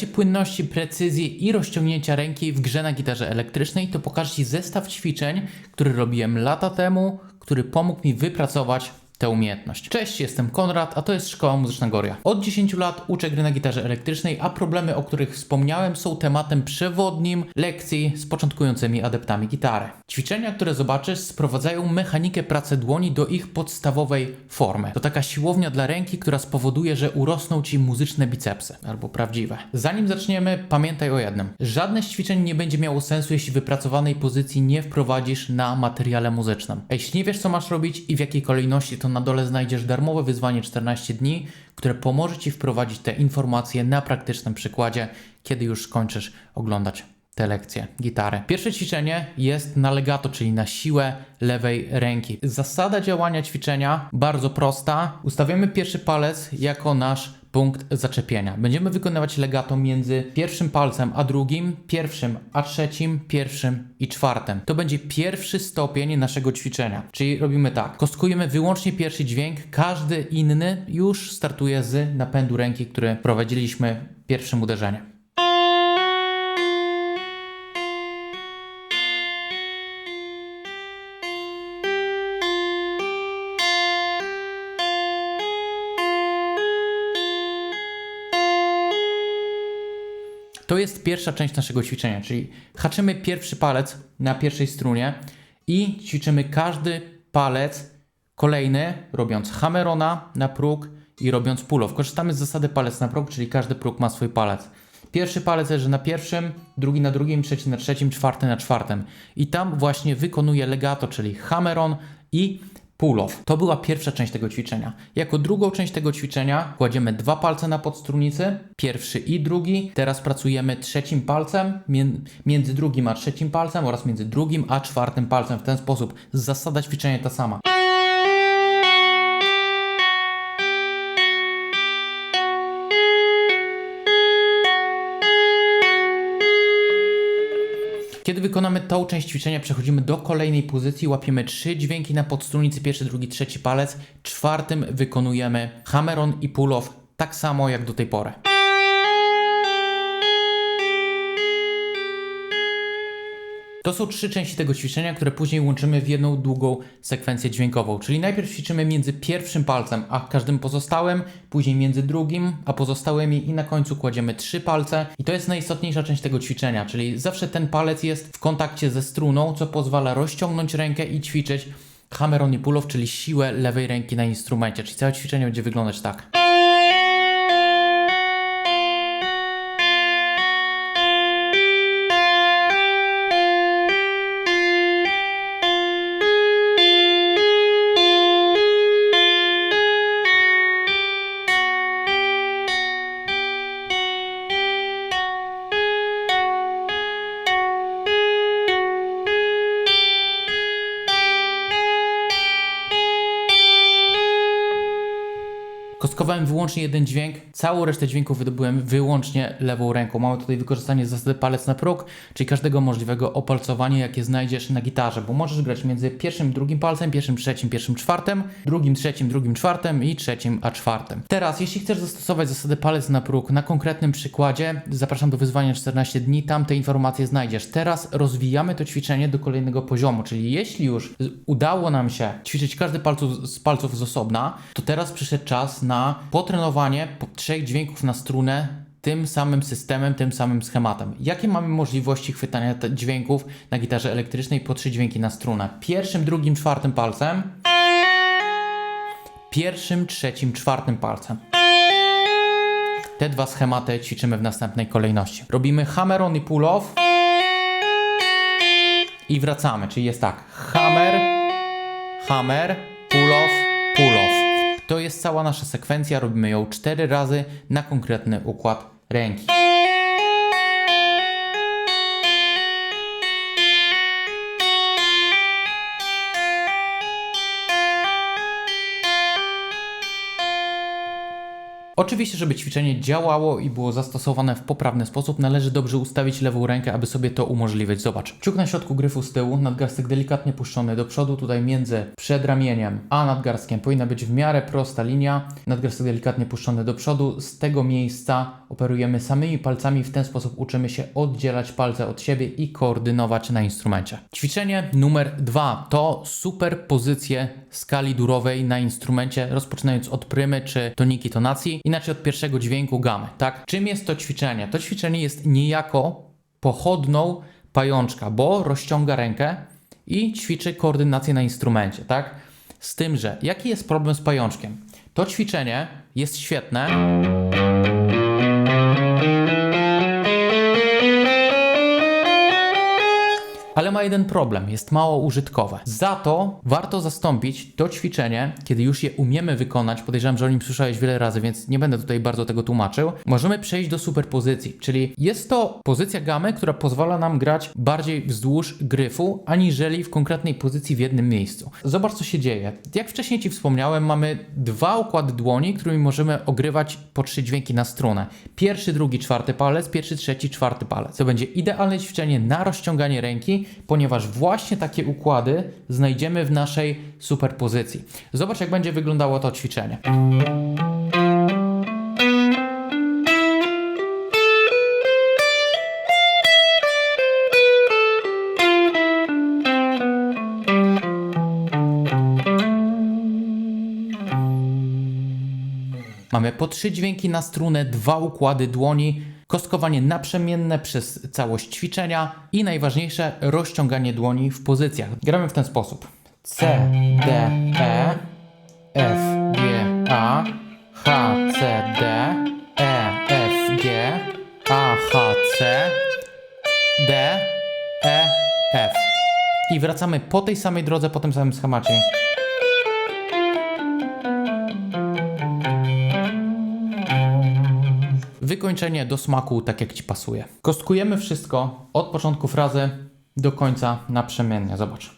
Szukacie płynności, precyzji i rozciągnięcia ręki w grze na gitarze elektrycznej, to pokażę Ci zestaw ćwiczeń, który robiłem lata temu, który pomógł mi wypracować tę umiejętność. Cześć, jestem Konrad, a to jest Szkoła Muzyczna Goria. Od 10 lat uczę gry na gitarze elektrycznej, a problemy, o których wspomniałem, są tematem przewodnim lekcji z początkującymi adeptami gitary. Ćwiczenia, które zobaczysz, sprowadzają mechanikę pracy dłoni do ich podstawowej formy. To taka siłownia dla ręki, która spowoduje, że urosną Ci muzyczne bicepsy, albo prawdziwe. Zanim zaczniemy, pamiętaj o jednym. Żadne z ćwiczeń nie będzie miało sensu, jeśli wypracowanej pozycji nie wprowadzisz na materiale muzycznym. A jeśli nie wiesz, co masz robić i w jakiej kolejności, to na dole znajdziesz darmowe wyzwanie 14 dni, które pomoże Ci wprowadzić te informacje na praktycznym przykładzie, kiedy już skończysz oglądać te lekcje gitary. Pierwsze ćwiczenie jest na legato, czyli na siłę lewej ręki. Zasada działania ćwiczenia bardzo prosta. Ustawiamy pierwszy palec jako nasz punkt zaczepienia. Będziemy wykonywać legato między pierwszym palcem a drugim, pierwszym a trzecim, pierwszym i czwartym. To będzie pierwszy stopień naszego ćwiczenia. Czyli robimy tak. Kostkujemy wyłącznie pierwszy dźwięk, każdy inny już startuje z napędu ręki, który prowadziliśmy pierwszym uderzeniem. To jest pierwsza część naszego ćwiczenia, czyli haczymy pierwszy palec na pierwszej strunie i ćwiczymy każdy palec kolejny, robiąc hammerona na próg i robiąc pull-off. Korzystamy z zasady palec na próg, czyli każdy próg ma swój palec. Pierwszy palec leży na pierwszym, drugi na drugim, trzeci na trzecim, czwarty na czwartym. I tam właśnie wykonuję legato, czyli hammeron i pull-off. To była pierwsza część tego ćwiczenia. Jako drugą część tego ćwiczenia kładziemy dwa palce na podstrunicy, pierwszy i drugi. Teraz pracujemy trzecim palcem mię- między drugim a trzecim palcem oraz między drugim a czwartym palcem. W ten sposób zasada ćwiczenia ta sama. Kiedy wykonamy tą część ćwiczenia, przechodzimy do kolejnej pozycji, łapiemy trzy dźwięki na podstrunicy, pierwszy, drugi, trzeci palec, czwartym wykonujemy hammer-on i pull-off, tak samo jak do tej pory. To są trzy części tego ćwiczenia, które później łączymy w jedną długą sekwencję dźwiękową. Czyli najpierw ćwiczymy między pierwszym palcem a każdym pozostałym, później między drugim a pozostałymi i na końcu kładziemy trzy palce. I to jest najistotniejsza część tego ćwiczenia, czyli zawsze ten palec jest w kontakcie ze struną, co pozwala rozciągnąć rękę i ćwiczyć hammer-on i pull-off, czyli siłę lewej ręki na instrumencie. Czyli całe ćwiczenie będzie wyglądać tak. Wyłącznie jeden dźwięk, całą resztę dźwięków wydobyłem wyłącznie lewą ręką. Mamy tutaj wykorzystanie zasady palec na próg, czyli każdego możliwego opalcowania, jakie znajdziesz na gitarze, bo możesz grać między pierwszym, drugim palcem, pierwszym, trzecim, pierwszym, czwartym, drugim, trzecim, drugim, czwartym i trzecim, a czwartym. Teraz, jeśli chcesz zastosować zasadę palec na próg na konkretnym przykładzie, zapraszam do wyzwania 14 dni, tam te informacje znajdziesz. Teraz rozwijamy to ćwiczenie do kolejnego poziomu, czyli jeśli już udało nam się ćwiczyć każdy palców, z palców z osobna, to teraz przyszedł czas na potrenowanie po trzech dźwięków na strunę tym samym systemem, tym samym schematem. Jakie mamy możliwości chwytania dźwięków na gitarze elektrycznej po trzy dźwięki na strunę? Pierwszym, drugim, czwartym palcem. Pierwszym, trzecim, czwartym palcem. Te dwa schematy ćwiczymy w następnej kolejności. Robimy hammer-on i pull-off. I wracamy, czyli jest tak. Hammer, hammer, pull-off, pull-off. Jest cała nasza sekwencja, robimy ją cztery razy na konkretny układ ręki. Oczywiście, żeby ćwiczenie działało i było zastosowane w poprawny sposób, należy dobrze ustawić lewą rękę, aby sobie to umożliwić. Zobacz. Ciuk na środku gryfu z tyłu, nadgarstek delikatnie puszczony do przodu, tutaj między przedramieniem a nadgarstkiem powinna być w miarę prosta linia. Nadgarstek delikatnie puszczony do przodu. Z tego miejsca operujemy samymi palcami, w ten sposób uczymy się oddzielać palce od siebie i koordynować na instrumencie. Ćwiczenie numer dwa to superpozycje skali durowej na instrumencie, rozpoczynając od prymy czy toniki tonacji, inaczej od pierwszego dźwięku gamy, tak? Czym jest to ćwiczenie? To ćwiczenie jest niejako pochodną pajączka, bo rozciąga rękę i ćwiczy koordynację na instrumencie, tak? Z tym, że jaki jest problem z pajączkiem? To ćwiczenie jest świetne. Ale ma jeden problem, jest mało użytkowe. Za to warto zastąpić to ćwiczenie, kiedy już je umiemy wykonać. Podejrzewam, że o nim słyszałeś wiele razy, więc nie będę tutaj bardzo tego tłumaczył. Możemy przejść do superpozycji, czyli jest to pozycja gamy, która pozwala nam grać bardziej wzdłuż gryfu, aniżeli w konkretnej pozycji w jednym miejscu. Zobacz, co się dzieje. Jak wcześniej Ci wspomniałem, mamy dwa układy dłoni, którymi możemy ogrywać po trzy dźwięki na strunę. Pierwszy, drugi, czwarty palec, pierwszy, trzeci, czwarty palec. To będzie idealne ćwiczenie na rozciąganie ręki, ponieważ właśnie takie układy znajdziemy w naszej superpozycji. Zobacz, jak będzie wyglądało to ćwiczenie. Mamy po trzy dźwięki na strunę, dwa układy dłoni, kostkowanie naprzemienne przez całość ćwiczenia i najważniejsze rozciąganie dłoni w pozycjach. Gramy w ten sposób. C, D, E, F, G, A, H, C, D, E, F, G, A, H, C, D, E, F. I wracamy po tej samej drodze, po tym samym schemacie. Wykończenie do smaku, tak jak Ci pasuje. Kostkujemy wszystko od początku frazy do końca naprzemiennie. Zobacz.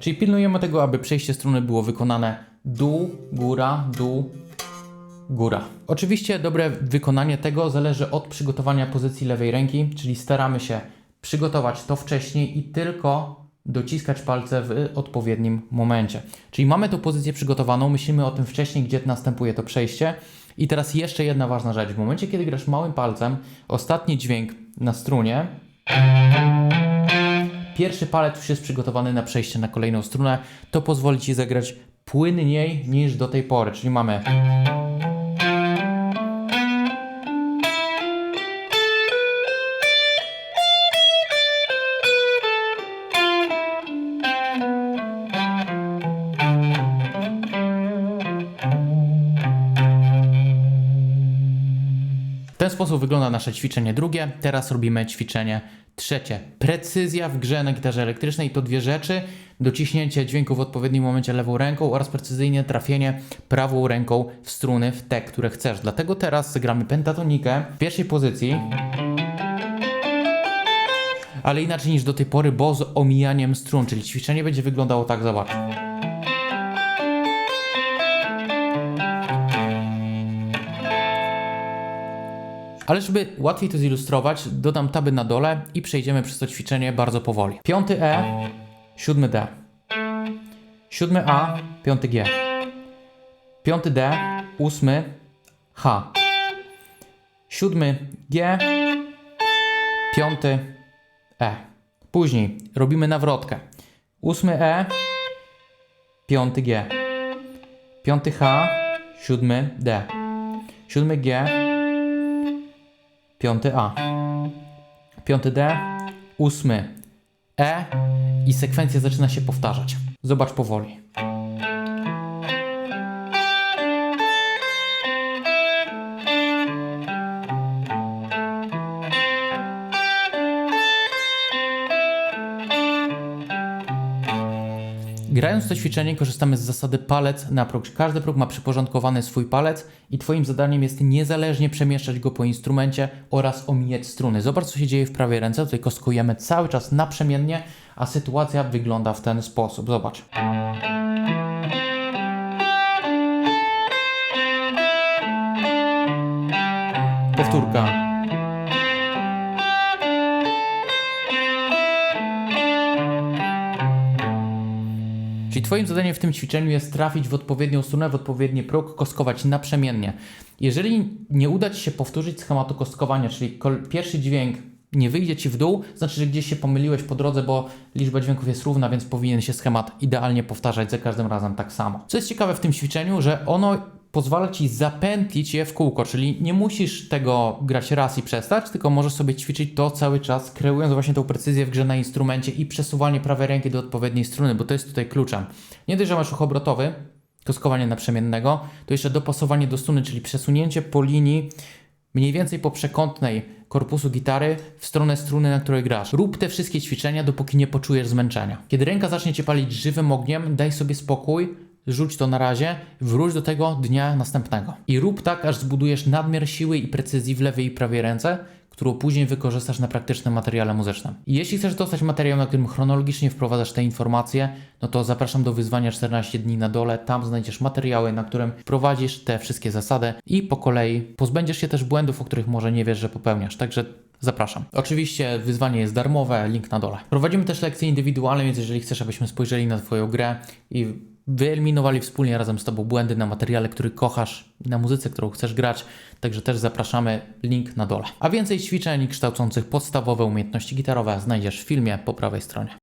Czyli pilnujemy tego, aby przejście struny było wykonane dół, góra, dół, góra. Oczywiście dobre wykonanie tego zależy od przygotowania pozycji lewej ręki, czyli staramy się przygotować to wcześniej i tylko dociskać palce w odpowiednim momencie. Czyli mamy tą pozycję przygotowaną, myślimy o tym wcześniej, gdzie następuje to przejście. I teraz jeszcze jedna ważna rzecz. W momencie, kiedy grasz małym palcem, ostatni dźwięk na strunie, pierwszy palec już jest przygotowany na przejście na kolejną strunę. To pozwoli Ci zagrać płynniej niż do tej pory. Czyli mamy sposób wygląda nasze ćwiczenie drugie. Teraz robimy ćwiczenie trzecie. Precyzja w grze na gitarze elektrycznej to dwie rzeczy. Dociśnięcie dźwięku w odpowiednim momencie lewą ręką oraz precyzyjnie trafienie prawą ręką w struny w te, które chcesz. Dlatego teraz zagramy pentatonikę w pierwszej pozycji. Ale inaczej niż do tej pory, bo z omijaniem strun, czyli ćwiczenie będzie wyglądało tak, zobacz. Ale żeby łatwiej to zilustrować, dodam taby na dole i przejdziemy przez to ćwiczenie bardzo powoli. Piąty E, siódmy D. Siódmy A, piąty G. Piąty D, ósmy H. Siódmy G, piąty E. Później robimy nawrotkę. Ósmy E, piąty G. Piąty H, siódmy D. Siódmy G, piąty A, piąty D, ósmy E i sekwencja zaczyna się powtarzać. Zobacz powoli. Grając to ćwiczenie korzystamy z zasady palec na próg. Każdy próg ma przyporządkowany swój palec i Twoim zadaniem jest niezależnie przemieszczać go po instrumencie oraz omijać struny. Zobacz co się dzieje w prawej ręce, tutaj koskujemy cały czas naprzemiennie, a sytuacja wygląda w ten sposób. Zobacz. Powtórka. Czyli Twoim zadaniem w tym ćwiczeniu jest trafić w odpowiednią stronę, w odpowiedni próg, kostkować naprzemiennie. Jeżeli nie uda Ci się powtórzyć schematu kostkowania, czyli pierwszy dźwięk nie wyjdzie Ci w dół, znaczy, że gdzieś się pomyliłeś po drodze, bo liczba dźwięków jest równa, więc powinien się schemat idealnie powtarzać za każdym razem tak samo. Co jest ciekawe w tym ćwiczeniu, że ono pozwala Ci zapętlić je w kółko, czyli nie musisz tego grać raz i przestać, tylko możesz sobie ćwiczyć to cały czas, kreując właśnie tą precyzję w grze na instrumencie i przesuwanie prawej ręki do odpowiedniej struny, bo to jest tutaj kluczem. Nie dość, że masz ruch obrotowy, koskowanie naprzemiennego, to jeszcze dopasowanie do struny, czyli przesunięcie po linii mniej więcej po przekątnej korpusu gitary w stronę struny, na której grasz. Rób te wszystkie ćwiczenia, dopóki nie poczujesz zmęczenia. Kiedy ręka zacznie cię palić żywym ogniem, daj sobie spokój, rzuć to na razie, wróć do tego dnia następnego. I rób tak, aż zbudujesz nadmiar siły i precyzji w lewej i prawej ręce, którą później wykorzystasz na praktycznym materiale muzycznym. I jeśli chcesz dostać materiał, na którym chronologicznie wprowadzasz te informacje, no to zapraszam do wyzwania 14 dni na dole. Tam znajdziesz materiały, na którym prowadzisz te wszystkie zasady i po kolei pozbędziesz się też błędów, o których może nie wiesz, że popełniasz. Także Zapraszam. Oczywiście wyzwanie jest darmowe, link na dole. Prowadzimy też lekcje indywidualne, więc jeżeli chcesz, abyśmy spojrzeli na Twoją grę i wyeliminowali wspólnie razem z Tobą błędy na materiale, który kochasz na muzyce, którą chcesz grać, także też zapraszamy, link na dole. A więcej ćwiczeń kształcących podstawowe umiejętności gitarowe znajdziesz w filmie po prawej stronie.